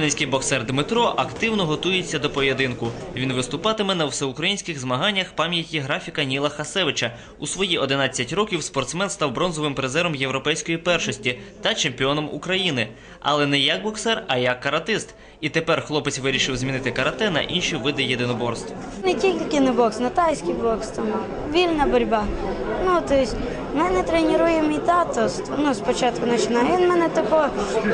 Дніпровський боксер Дмитро активно готується до поєдинку. Він виступатиме на всеукраїнських змаганнях пам'яті графіка Ніла Хасевича. У свої 11 років спортсмен став бронзовим призером європейської першості та чемпіоном України. Але не як боксер, а як каратист. І тепер хлопець вирішив змінити карате на інші види єдиноборств. Не тільки на бокс, на тайський бокс, там, вільна боротьба. Ну, тобто, мене тренує мій тато, ну, спочатку починає. Він мене тако,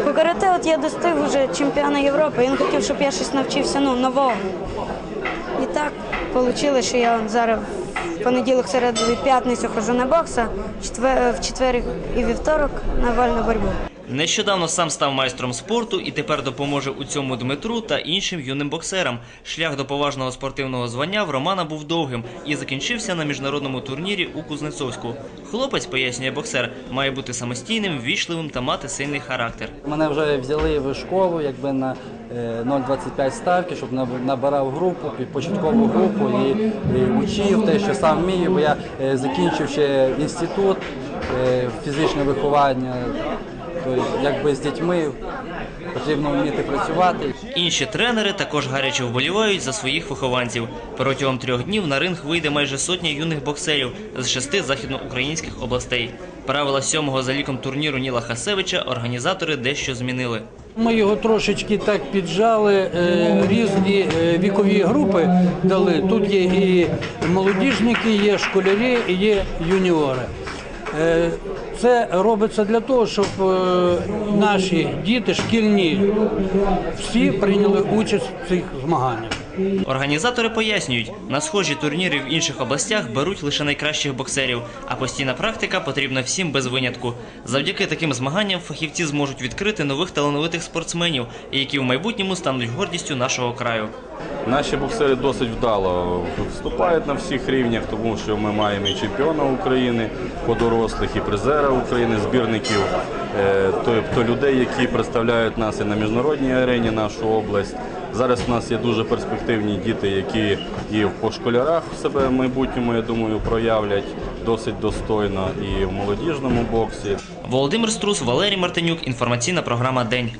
по карате, от я достиг вже чемпіона Європи, він хотів, щоб я щось навчився, ну, нового. І так вийшло, що я зараз понеділок, середу і п'ятницю ходжу на бокс, а в четвер, в четвер і вівторок на вольну боротьбу. Нещодавно сам став майстром спорту і тепер допоможе у цьому Дмитру та іншим юним боксерам. Шлях до поважного спортивного звання в Романа був довгим і закінчився на міжнародному турнірі у Кузнецовську. Хлопець, пояснює боксер, має бути самостійним, ввічливим та мати сильний характер. Мене вже взяли в школу якби на е, 0,25 ставки, щоб наб- набирав групу, початкову групу і, і учив те, що сам вмію, бо я е, закінчив ще інститут е, фізичне виховання. То якби з дітьми потрібно вміти працювати. Інші тренери також гаряче вболівають за своїх вихованців. Протягом трьох днів на ринг вийде майже сотня юних боксерів з шести західноукраїнських областей. Правила сьомого за ліком турніру Ніла Хасевича організатори дещо змінили. Ми його трошечки так піджали, е, різні е, вікові групи дали. Тут є і молодіжники, є школярі, і є юніори. Е, Це робиться для того, щоб е, наші діти шкільні всі прийняли участь в цих змаганнях. Організатори пояснюють, на схожі турніри в інших областях беруть лише найкращих боксерів, а постійна практика потрібна всім без винятку. Завдяки таким змаганням фахівці зможуть відкрити нових талановитих спортсменів, які в майбутньому стануть гордістю нашого краю. Наші боксери досить вдало виступають на всіх рівнях, тому що ми маємо і чемпіона України по дорослих, і призера України, збірників, тобто людей, які представляють нас і на міжнародній арені нашу область. Зараз у нас є дуже перспективні діти, які і по школярах себе в майбутньому, я думаю, проявлять досить достойно і в молодіжному боксі. Володимир Струс, Валерій Мартинюк. Інформаційна програма День.